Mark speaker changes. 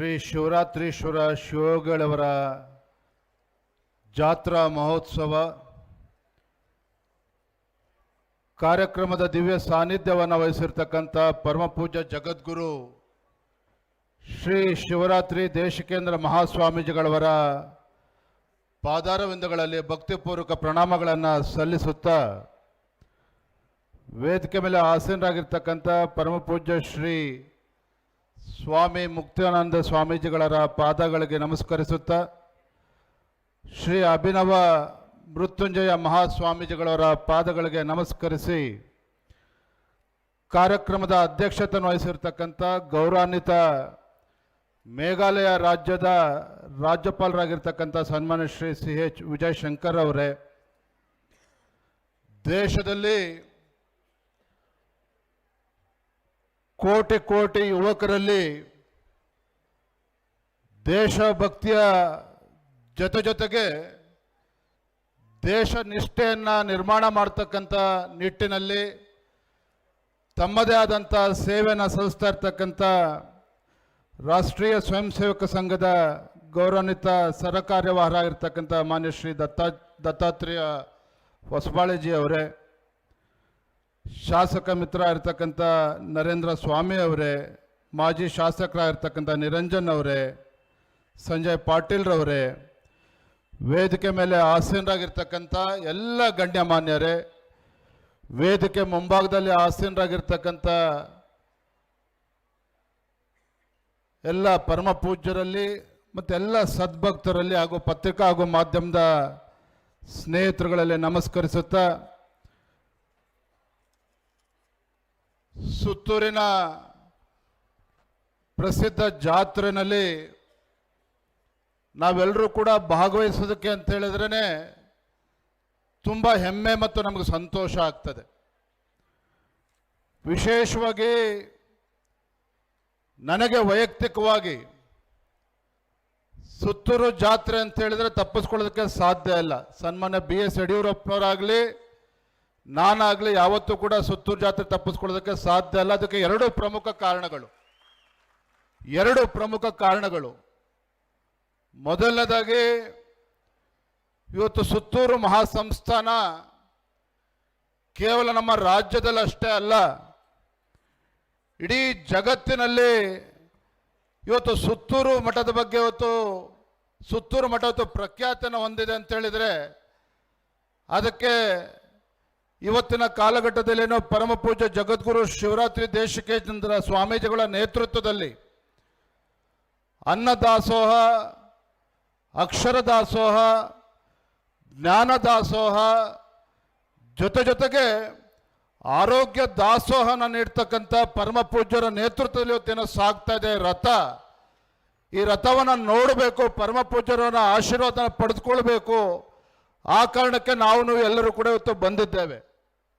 Speaker 1: ಶ್ರೀ ಶಿವರಾತ್ರೀಶ್ವರ ಶಿವಗಳವರ ಜಾತ್ರಾ ಮಹೋತ್ಸವ ಕಾರ್ಯಕ್ರಮದ ದಿವ್ಯ ಸಾನ್ನಿಧ್ಯವನ್ನು ವಹಿಸಿರ್ತಕ್ಕಂಥ ಪರಮಪೂಜ್ಯ ಜಗದ್ಗುರು ಶ್ರೀ ಶಿವರಾತ್ರಿ ದೇಶಕೇಂದ್ರ ಮಹಾಸ್ವಾಮೀಜಿಗಳವರ ಪಾದಾರವಿಂದಗಳಲ್ಲಿ ಭಕ್ತಿಪೂರ್ವಕ ಪ್ರಣಾಮಗಳನ್ನು ಸಲ್ಲಿಸುತ್ತಾ ವೇದಿಕೆ ಮೇಲೆ ಆಸೀನರಾಗಿರ್ತಕ್ಕಂಥ ಪರಮಪೂಜ್ಯ ಶ್ರೀ ಸ್ವಾಮಿ ಮುಕ್ತಾನಂದ ಸ್ವಾಮೀಜಿಗಳರ ಪಾದಗಳಿಗೆ ನಮಸ್ಕರಿಸುತ್ತಾ, ಶ್ರೀ ಅಭಿನವ ಮೃತ್ಯುಂಜಯ ಮಹಾಸ್ವಾಮೀಜಿಗಳವರ ಪಾದಗಳಿಗೆ ನಮಸ್ಕರಿಸಿ, ಕಾರ್ಯಕ್ರಮದ ಅಧ್ಯಕ್ಷತೆಯನ್ನು ವಹಿಸಿರ್ತಕ್ಕಂಥ ಗೌರವಾನ್ವಿತ ಮೇಘಾಲಯ ರಾಜ್ಯದ ರಾಜ್ಯಪಾಲರಾಗಿರ್ತಕ್ಕಂಥ ಸನ್ಮಾನ್ಯ ಶ್ರೀ ಸಿ ಎಚ್ ವಿಜಯ್ ಶಂಕರ್ ಅವರೇ, ದೇಶದಲ್ಲಿ ಕೋಟಿ ಕೋಟಿ ಯುವಕರಲ್ಲಿ ದೇಶಭಕ್ತಿಯ ಜೊತೆ ಜೊತೆಗೆ ದೇಶ ನಿಷ್ಠೆಯನ್ನು ನಿರ್ಮಾಣ ಮಾಡ್ತಕ್ಕಂಥ ನಿಟ್ಟಿನಲ್ಲಿ ತಮ್ಮದೇ ಆದಂಥ ಸೇವೆಯನ್ನು ಸಲ್ಲಿಸ್ತಾ ಇರ್ತಕ್ಕಂಥ ರಾಷ್ಟ್ರೀಯ ಸ್ವಯಂ ಸೇವಕ ಸಂಘದ ಗೌರವಾನ್ವಿತ ಸರಕಾರ್ಯವಹಾರ ಇರ್ತಕ್ಕಂಥ ಮಾನ್ಯ ಶ್ರೀ ದತ್ತಾ ದತ್ತಾತ್ರೇಯ ಹೊಸಬಾಳೆಜಿ ಅವರೇ ಶಾಸಕ ಮಿತ್ರ ಇರ್ತಕ್ಕಂಥ ನರೇಂದ್ರ ಸ್ವಾಮಿ ಅವರೇ, ಮಾಜಿ ಶಾಸಕರಾಗಿರ್ತಕ್ಕಂಥ ನಿರಂಜನ್ ಅವರೇ, ಸಂಜಯ್ ಪಾಟೀಲ್ರವರೇ ವೇದಿಕೆ ಮೇಲೆ ಆಸೀನರಾಗಿರ್ತಕ್ಕಂಥ ಎಲ್ಲ ಗಣ್ಯಮಾನ್ಯರೇ ವೇದಿಕೆ ಮುಂಭಾಗದಲ್ಲಿ ಆಸೀನರಾಗಿರ್ತಕ್ಕಂಥ ಎಲ್ಲ ಪರಮ ಪೂಜ್ಯರಲ್ಲಿ ಮತ್ತು ಎಲ್ಲ ಸದ್ಭಕ್ತರಲ್ಲಿ ಹಾಗೂ ಪತ್ರಿಕಾ ಹಾಗೂ ಮಾಧ್ಯಮದ ಸ್ನೇಹಿತರುಗಳಲ್ಲಿ ನಮಸ್ಕರಿಸುತ್ತಾ ಸುತ್ತೂರಿನ ಪ್ರಸಿದ್ಧ ಜಾತ್ರೆನಲ್ಲಿ ನಾವೆಲ್ಲರೂ ಕೂಡ ಭಾಗವಹಿಸೋದಕ್ಕೆ ಅಂತ ಹೇಳಿದ್ರೇ ತುಂಬ ಹೆಮ್ಮೆ ಮತ್ತು ನಮಗೆ ಸಂತೋಷ ಆಗ್ತದೆ. ವಿಶೇಷವಾಗಿ ನನಗೆ ವೈಯಕ್ತಿಕವಾಗಿ ಸುತ್ತೂರು ಜಾತ್ರೆ ಅಂತ ಹೇಳಿದ್ರೆ ತಪ್ಪಿಸ್ಕೊಳ್ಳೋದಕ್ಕೆ ಸಾಧ್ಯ ಇಲ್ಲ. ಸನ್ಮಾನ್ಯ ಬಿ ಎಸ್ ಯಡಿಯೂರಪ್ಪನವರಾಗಲಿ ನಾನಾಗಲಿ ಯಾವತ್ತೂ ಕೂಡ ಸುತ್ತೂರು ಜಾತ್ರೆ ತಪ್ಪಿಸ್ಕೊಳ್ಳೋದಕ್ಕೆ ಸಾಧ್ಯ ಅಲ್ಲ. ಅದಕ್ಕೆ ಎರಡು ಪ್ರಮುಖ ಕಾರಣಗಳು. ಎರಡು ಪ್ರಮುಖ ಕಾರಣಗಳು. ಮೊದಲನೇದಾಗಿ, ಇವತ್ತು ಸುತ್ತೂರು ಮಹಾಸಂಸ್ಥಾನ ಕೇವಲ ನಮ್ಮ ರಾಜ್ಯದಲ್ಲಿ ಅಷ್ಟೇ ಅಲ್ಲ, ಇಡೀ ಜಗತ್ತಿನಲ್ಲಿ ಇವತ್ತು ಸುತ್ತೂರು ಮಠದ ಬಗ್ಗೆ ಇವತ್ತು, ಸುತ್ತೂರು ಮಠ ಇವತ್ತು ಪ್ರಖ್ಯಾತನ ಹೊಂದಿದೆ ಅಂತ ಹೇಳಿದರೆ, ಅದಕ್ಕೆ ಇವತ್ತಿನ ಕಾಲಘಟ್ಟದಲ್ಲೇನೋ ಪರಮ ಪೂಜ್ಯ ಜಗದ್ಗುರು ಶಿವರಾತ್ರಿ ದೇಶಿಕೇಂದ್ರ ಸ್ವಾಮೀಜಿಗಳ ನೇತೃತ್ವದಲ್ಲಿ ಅನ್ನದಾಸೋಹ ಅಕ್ಷರ ದಾಸೋಹ ಜ್ಞಾನ ದಾಸೋಹ ಜೊತೆ ಜೊತೆಗೆ ಆರೋಗ್ಯ ದಾಸೋಹನ ನೀಡ್ತಕ್ಕಂಥ ಪರಮ ಪೂಜ್ಯರ ನೇತೃತ್ವದಲ್ಲಿ ಇವತ್ತೇನೋ ಸಾಗ್ತಾ ಇದೆ ರಥ. ಈ ರಥವನ್ನು ನೋಡಬೇಕು, ಪರಮ ಪೂಜ್ಯರನ್ನ ಆಶೀರ್ವಾದನ ಪಡೆದುಕೊಳ್ಬೇಕು. ಆ ಕಾರಣಕ್ಕೆ ನಾವು ಎಲ್ಲರೂ ಕೂಡ ಇವತ್ತು ಬಂದಿದ್ದೇವೆ.